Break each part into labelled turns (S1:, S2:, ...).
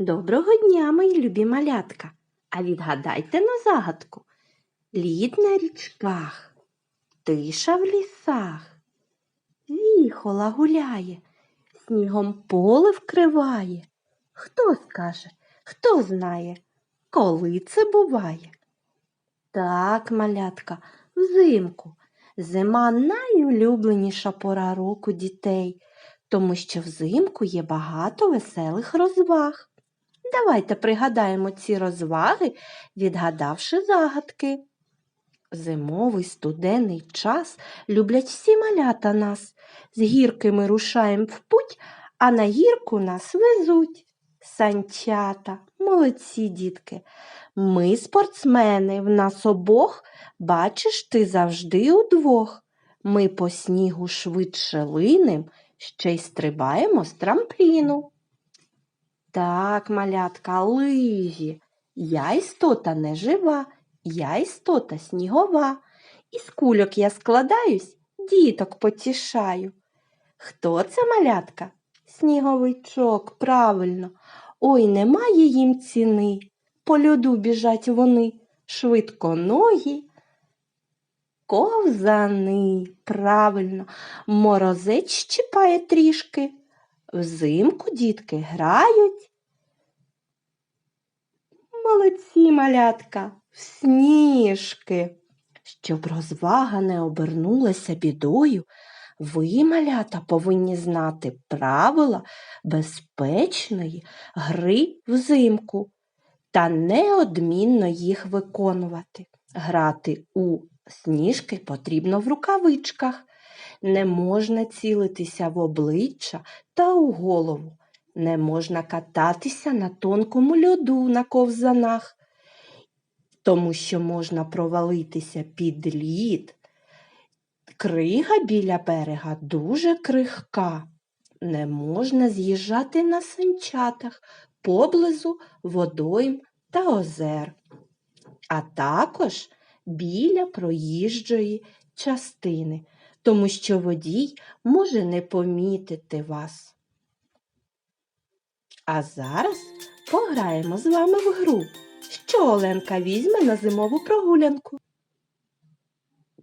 S1: Доброго дня, мої любі малятка. А відгадайте на загадку. Лід на річках, тиша в лісах, віхола гуляє, снігом поле вкриває. Хто скаже, хто знає, коли це буває? Так, малятка, взимку. Зима найулюбленіша пора року дітей, тому що взимку є багато веселих розваг. Давайте пригадаємо ці розваги, відгадавши загадки. Зимовий студенний час люблять всі малята нас. З гірки ми рушаємо в путь, а на гірку нас везуть. Санчата, молодці дітки. Ми спортсмени, в нас обох, бачиш, ти завжди удвох. Ми по снігу швидше линем, ще й стрибаємо з трампліну. Так, малятка, лижі. Я істота не жива, я істота снігова. Із кульок я складаюсь, діток потішаю. Хто це малятка? Сніговичок, правильно. Ой, немає їм ціни. По льоду біжать вони, швидко ноги. Ковзани, правильно, морозець щипає трішки. Взимку дітки грають. Молодці, малятка, в сніжки. Щоб розвага не обернулася бідою, ви, малята, повинні знати правила безпечної гри взимку та неодмінно їх виконувати. Грати у сніжки потрібно в рукавичках. Не можна цілитися в обличчя та у голову. Не можна кататися на тонкому льоду на ковзанах, тому що можна провалитися під лід. Крига біля берега дуже крихка. Не можна з'їжджати на санчатах поблизу водойм та озер, а також біля проїжджої частини, тому що водій може не помітити вас. А зараз пограємо з вами в гру. Що Оленка візьме на зимову прогулянку?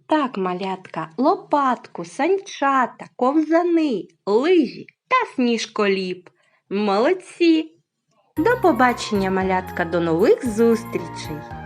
S1: Так, малятка, лопатку, санчата, ковзани, лижі та сніжколіп. Молодці! До побачення, малятка, до нових зустрічей!